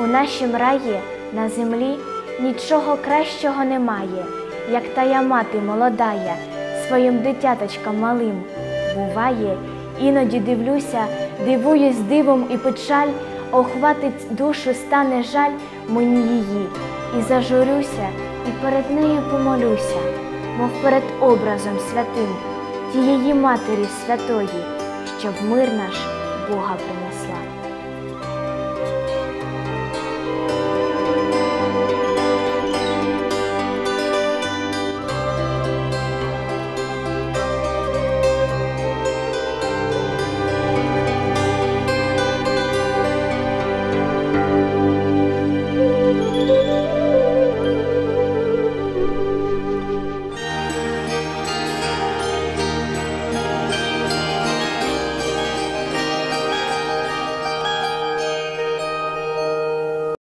У нашім раї на землі нічого кращого немає, як тая мати молодая, своїм дитяточкам малим. Буває, іноді дивлюся, дивуюсь дивом і печаль, охватить душу, стане жаль мені її, і зажурюся, і перед нею помолюся, мов перед образом святим, тієї Матері святої, що в мир наш Бога принесла.